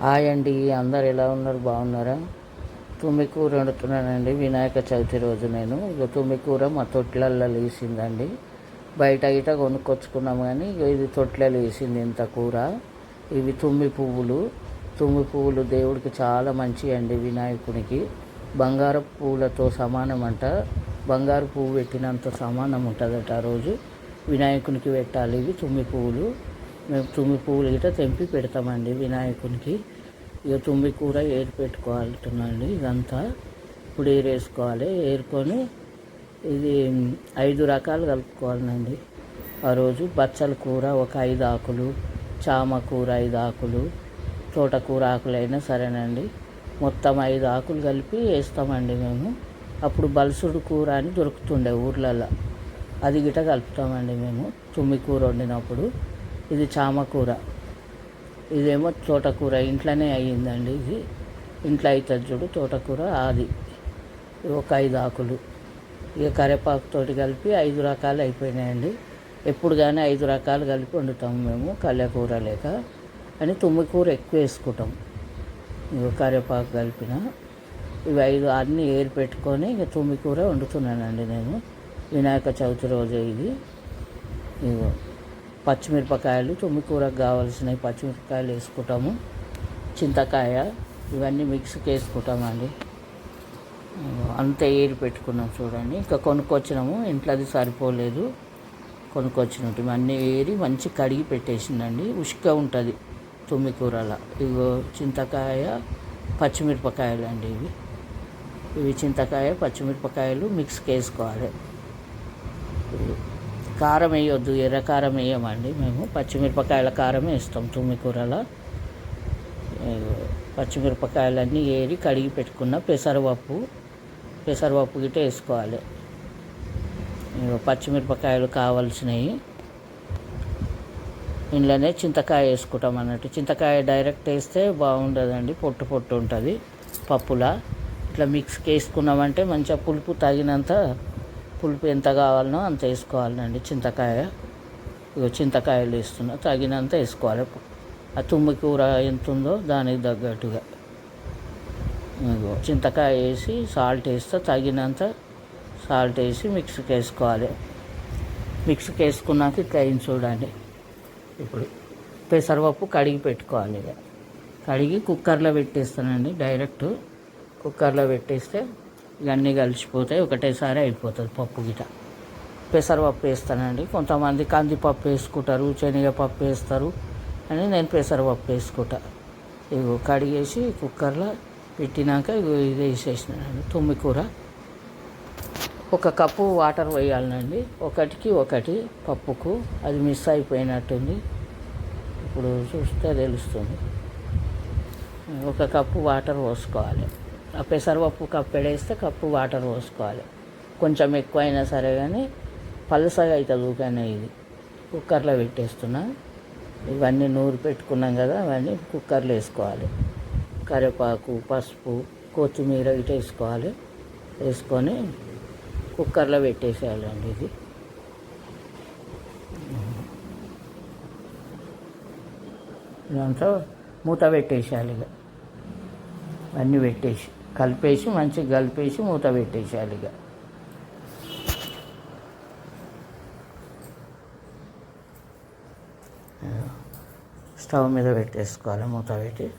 Hi అండి అందరు ఎలా ఉన్నారు? బాగున్నారా? తుమ్మి కూర వండుతున్నానండి వినాయక చవితి రోజు నేను. ఇక తుమ్మి కూర మా తొట్లల్లో లేచిందండి. బయట ఇట కొనుక్కొచ్చుకున్నాం కానీ ఇక ఇది తొట్లలో వేసింది ఇంత కూర. ఇవి తుమ్మి పువ్వులు. తుమ్మి పువ్వులు దేవుడికి చాలా మంచి అండి వినాయకునికి. బంగారు పువ్వులతో సమానం అంట. బంగారు పువ్వు పెట్టినంత సమానం ఉంటుందట ఆ రోజు. వినాయకునికి పెట్టాలి ఇవి తుమ్మి పువ్వులు. మేము తుమ్మి పువ్వులు గిట్ట తెంపి పెడతామండి వినాయకునికి. ఇక తుమ్మి కూర ఏరు పెట్టుకోవాలంటున్నాండి. ఇదంతా ఇప్పుడు ఏరేసుకోవాలి. ఏరుకొని ఇది ఐదు రకాలు కలుపుకోవాలండి. ఆ రోజు బచ్చల కూర ఒక ఐదు ఆకులు చామ కూర ఐదు ఆకులు తోటకూర ఆకులైనా సరేనండి. మొత్తం ఐదు ఆకులు కలిపి వేస్తామండి మేము. అప్పుడు బలసుడు కూర అని దొరుకుతుండే ఊర్లలో అది గిట కలుపుతామండి మేము. తుమ్మి కూర వండినప్పుడు ఇది చామకూర. ఇదేమో తోటకూర. ఇంట్లోనే అయ్యిందండి ఇది. ఇంట్లో అవుతుంది చూడు తోటకూర అది ఒక ఐదు ఆకులు. ఇక కరివేపాకుతోటి కలిపి ఐదు రకాలు అయిపోయినాయండి. ఎప్పుడు కానీ ఐదు రకాలు కలిపి వండుతాము మేము కళ్ళకూర లేక. అని తుమ్మి కూర ఎక్కువ వేసుకుంటాం. ఇక కరివేపాకు కలిపిన. ఇవి ఐదు అన్నీ ఏరు పెట్టుకొని ఇక తుమ్మికూర వండుతున్నానండి నేను. వినాయక చవితి రోజే ఇది. ఇగో. పచ్చిమిరపకాయలు తొమ్మి కూరకు కావాల్సిన పచ్చిమిరపకాయలు వేసుకుంటాము. చింతకాయ ఇవన్నీ మిక్స్కి వేసుకుంటామండి. అంత ఏరి పెట్టుకున్నాం చూడండి. ఇంకా కొనుక్కొచ్చినాము. ఇంట్లో అది సరిపోలేదు. కొనుక్కొచ్చినట్టు అన్నీ ఏరి మంచి కడిగి పెట్టేసిందండి. ఉష్క ఉంటుంది తుమ్మి కూరల ఇగో చింతకాయ పచ్చిమిరపకాయలు అండి ఇవి. ఇవి చింతకాయ పచ్చిమిరపకాయలు మిక్స్కి వేసుకోవాలి. కారం వేయొద్దు ఎర్ర కారం వేయమండి మేము. పచ్చిమిరపకాయల కారం వేస్తాం తుమ్మి కూరలో పచ్చిమిరపకాయలన్నీ ఏరి కడిగి పెట్టుకున్న పెసరపప్పు పెసరపప్పు గిట్ట వేసుకోవాలి. పచ్చిమిరపకాయలు కావాల్సినవి ఇంట్లోనే చింతకాయ వేసుకుంటాం అన్నట్టు. చింతకాయ డైరెక్ట్ వేస్తే బాగుండదండి పొట్టు పొట్టు ఉంటుంది పప్పులా. ఇట్లా మిక్స్కి వేసుకున్నామంటే మంచిగా పులుపు తగినంత పులుపు ఎంత కావాలనో అంత వేసుకోవాలండి చింతకాయ. ఇగో చింతకాయలు వేస్తున్నా తగినంత వేసుకోవాలి. ఆ తుమ్మి కూర ఎంత ఉందో దానికి తగ్గట్టుగా. ఇగో చింతకాయ వేసి సాల్ట్ వేస్తే తగినంత సాల్ట్ వేసి మిక్స్కి వేసుకోవాలి. మిక్స్కి వేసుకున్నాక ఇట్లా అయింది చూడండి. ఇప్పుడు? పెసరపప్పు కడిగి పెట్టుకోవాలి ఇక. కడిగి కుక్కర్లో పెట్టేస్తానండి డైరెక్ట్. కుక్కర్లో పెట్టేస్తే ఇవన్నీ కలిసిపోతాయి ఒకటేసారి అయిపోతుంది పప్పు గిట పెసరపప్పు వేస్తానండి. కొంతమంది కందిపప్పు వేసుకుంటారు శనగపప్పు వేస్తారు అని నేను పెసరపప్పు వేసుకుంటా. ఇగో కడిగేసి కుక్కర్లో పెట్టినాక ఇగో ఇది వేసేసినానండి తుమ్మి కూర ఒక కప్పు వాటర్ వేయాలండి ఒకటికి ఒకటి పప్పుకు అది మిస్ అయిపోయినట్టుంది. ఇప్పుడు చూస్తే తెలుస్తుంది. ఒక కప్పు వాటర్ పోసుకోవాలి. పెసరపప్పు కప్పు ఎడేస్తే కప్పు వాటర్ పోసుకోవాలి. కొంచెం ఎక్కువైనా సరే కానీ పలసగా అవుతుంది ఊకనే ఇది. కుక్కర్లో పెట్టేస్తున్నా. ఇవన్నీ నూరు పెట్టుకున్నాం కదా అవన్నీ కుక్కర్లో వేసుకోవాలి. కరివేపాకు పసుపు కొత్తిమీర ఇటు వేసుకోవాలి. వేసుకొని కుక్కర్లో పెట్టేసేయాలండి ఇది. ఇదంతా మూత పెట్టేసేయాలి ఇక. అన్నీ పెట్టేసి కలిపేసి మంచిగా కలిపేసి మూత పెట్టేసేయాలి ఇక. స్టవ్ మీద పెట్టేసుకోవాలి మూత పెట్టి.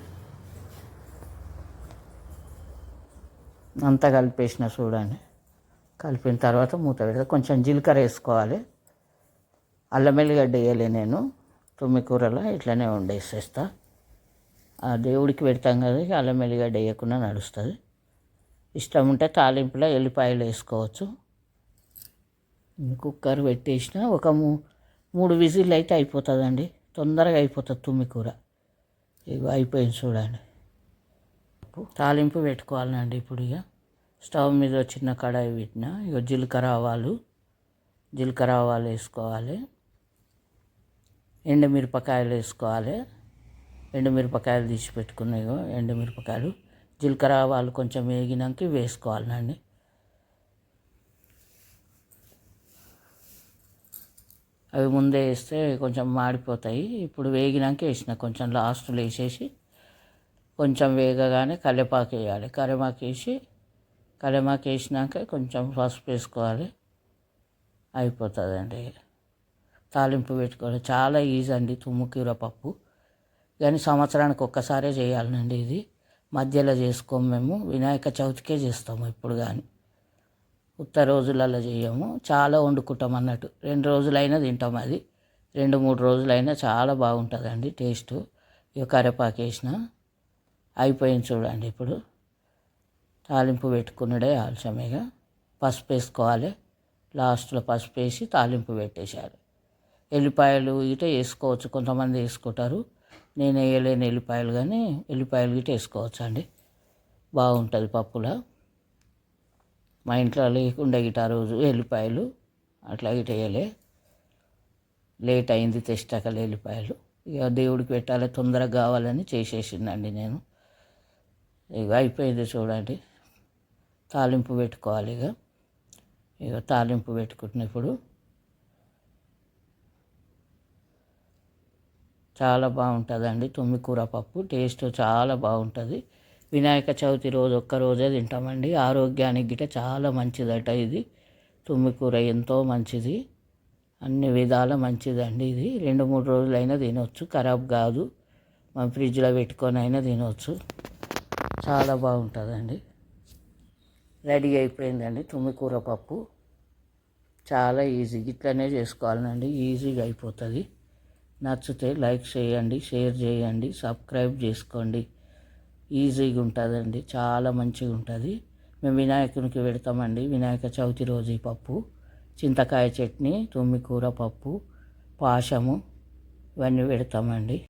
అంతా కలిపేసిన చూడండి. కలిపిన తర్వాత మూత పెడితే. కొంచెం జీలకర్ర వేసుకోవాలి. అల్లం వెల్లిగడ్డ వేయలే నేను. తుమ్మి కూరలో ఇట్లనే వండేసేస్తా. ఆ దేవుడికి పెడతాం కదా అల్లమెల్లిగా అల్లం వేయకుండా నడుస్తుంది. ఇష్టం ఉంటే తాలింపులో ఎల్లిపాయలు వేసుకోవచ్చు. కుక్కర్ పెట్టేసిన ఒక మూ మూడు విజిల్ అయితే అయిపోతుందండి. తొందరగా అయిపోతుంది తుమ్మి కూర. ఇక అయిపోయింది చూడండి. తాలింపు పెట్టుకోవాలండి ఇప్పుడు ఇక స్టవ్ మీద చిన్న కడాయి పెట్టిన ఇక జీలకర్ర ఆవాలు జీలకర్ర ఆవాలు వేసుకోవాలి. ఎండుమిరపకాయలు వేసుకోవాలి. ఎండుమిరపకాయలు తీసి పెట్టుకున్నాయి ఎండుమిరపకాయలు. జీలకర్ర ఆవాలు కొంచెం వేగినాక వేసుకోవాలండి అవి ముందే వేస్తే కొంచెం మాడిపోతాయి. ఇప్పుడు వేగినాక వేసిన కొంచెం లాస్ట్లో వేసేసి కొంచెం వేగగానే కరివేపాకు వేయాలి. కరివేపాకు వేసి కరివేపాకు వేసినాక కొంచెం పసుపు వేసుకోవాలి. అయిపోతుందండి. తాలింపు పెట్టుకోవాలి. చాలా ఈజీ అండి తుమ్ముకీర పప్పు కానీ సంవత్సరానికి ఒక్కసారే చేయాలండి ఇది. మధ్యలో చేసుకోము మేము. వినాయక చవితికే చేస్తాము ఇప్పుడు కానీ ఉత్త రోజులలో చేయము. చాలా వండుకుంటాం అన్నట్టు. రెండు రోజులైనా తింటాం అది. రెండు మూడు రోజులైనా చాలా బాగుంటుందండి టేస్ట్. ఇక కరివేపాకు వేసిన అయిపోయింది చూడండి ఇప్పుడు. తాలింపు పెట్టుకున్నడే ఆలస్యమేగా పసుపు వేసుకోవాలి. లాస్ట్లో పసుపు వేసి తాలింపు పెట్టేశారు. ఎల్లిపాయలు ఇట వేసుకోవచ్చు. కొంతమంది వేసుకుంటారు. నేను వేయలేని ఎల్లిపాయలు కానీ ఎల్లిపాయలు గిట్ట వేసుకోవచ్చు అండి బాగుంటుంది పప్పులో. మా ఇంట్లో లేకుండా గిట ఆ రోజు ఎల్లిపాయలు అట్లా గిట వేయలే. లేట్ అయింది తెస్తాకలు ఎల్లిపాయలు. ఇక దేవుడికి పెట్టాలి తొందరగా కావాలని చేసేసిందండి నేను. ఇక అయిపోయింది చూడండి. తాలింపు పెట్టుకోవాలి ఇక. ఇక తాలింపు పెట్టుకున్నప్పుడు చాలా బాగుంటుందండి. తుమ్మికూర పప్పు టేస్ట్ చాలా బాగుంటుంది. వినాయక చవితి రోజు ఒక్క రోజే తింటామండి. ఆరోగ్యానికి గిట చాలా మంచిదట ఇది. తుమ్మి కూర ఎంతో మంచిది. అన్ని విధాల మంచిదండి ఇది. రెండు మూడు రోజులైనా తినవచ్చు ఖరాబ్ కాదు. మన ఫ్రిడ్జ్లో పెట్టుకొని అయినా తినవచ్చు చాలా బాగుంటుందండి. రెడీ అయిపోయిందండి తుమ్మి కూర పప్పు. చాలా ఈజీ ఇట్లనే చేసుకోవాలండి. ఈజీగా అయిపోతుంది. నచ్చితే లైక్ చేయండి షేర్ చేయండి సబ్స్క్రైబ్ చేసుకోండి. ఈజీగా ఉంటుందండి చాలా మంచిగా ఉంటుంది. మేము వినాయకునికి పెడతామండి వినాయక చవితి రోజు ఈ పప్పు చింతకాయ చట్నీ తుమ్మికూర పప్పు పాశము ఇవన్నీ పెడతామండి.